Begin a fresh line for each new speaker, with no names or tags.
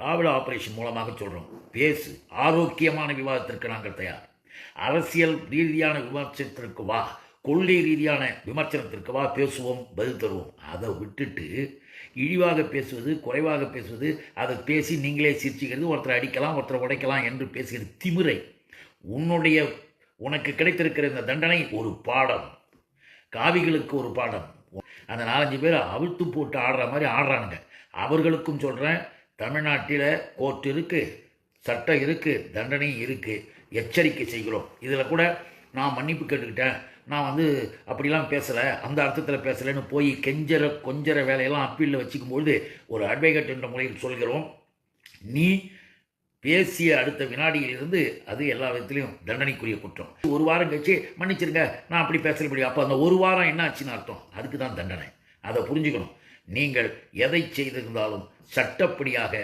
ராவிட operation மூலமாக சொல்கிறோம் பேசு ஆரோக்கியமான விவாதத்திற்கு நாங்கள் தயார். அரசியல் ரீதியான விமர்சனத்திற்கு வா கொள்கை ரீதியான விமர்சனத்திற்கு வா பேசுவோம் பதில் தருவோம். அதை விட்டுட்டு இழிவாக பேசுவது குறைவாக பேசுவது அதை பேசி நீங்களே சிரிச்சுக்கிறது ஒருத்தரை அடிக்கலாம் ஒருத்தரை உடைக்கலாம் என்று பேசுகிற திமிரை உன்னுடைய உனக்கு கிடைத்திருக்கிற இந்த தண்டனை ஒரு பாடம். காவிகளுக்கு ஒரு பாடம். அந்த நாலஞ்சு பேர் அவிழ்த்து போட்டு ஆடுற மாதிரி ஆடுறானுங்க. அவர்களுக்கும் சொல்கிறேன் தமிழ்நாட்டில் கோர்ட் இருக்குது சட்டம் இருக்குது தண்டனையும் இருக்குது எச்சரிக்கை செய்கிறோம். இதில் கூட நான் மன்னிப்பு கேட்டுக்கிட்டேன். நான் வந்து அப்படிலாம் பேசலை அந்த அர்த்தத்தில் பேசலைன்னு போய் கெஞ்சற கொஞ்சற வேலையெல்லாம் அப்பீலில் வச்சுக்கும்பொழுது ஒரு அட்வொகேட் என்ற முறையில் சொல்கிறோம். நீ பேசிய அடுத்த வினாடியிலிருந்து அது எல்லா விதத்துலையும் தண்டனைக்குரிய குற்றம். ஒரு வாரம் கழிச்சு மன்னிச்சிருங்க நான் அப்படி பேசல முடியும் அப்போ அந்த ஒரு வாரம் என்ன ஆச்சுன்னு அர்த்தம். அதுக்கு தான் தண்டனை. அதை புரிஞ்சுக்கணும். நீங்கள் எதை செய்திருந்தாலும் சட்டப்படியாக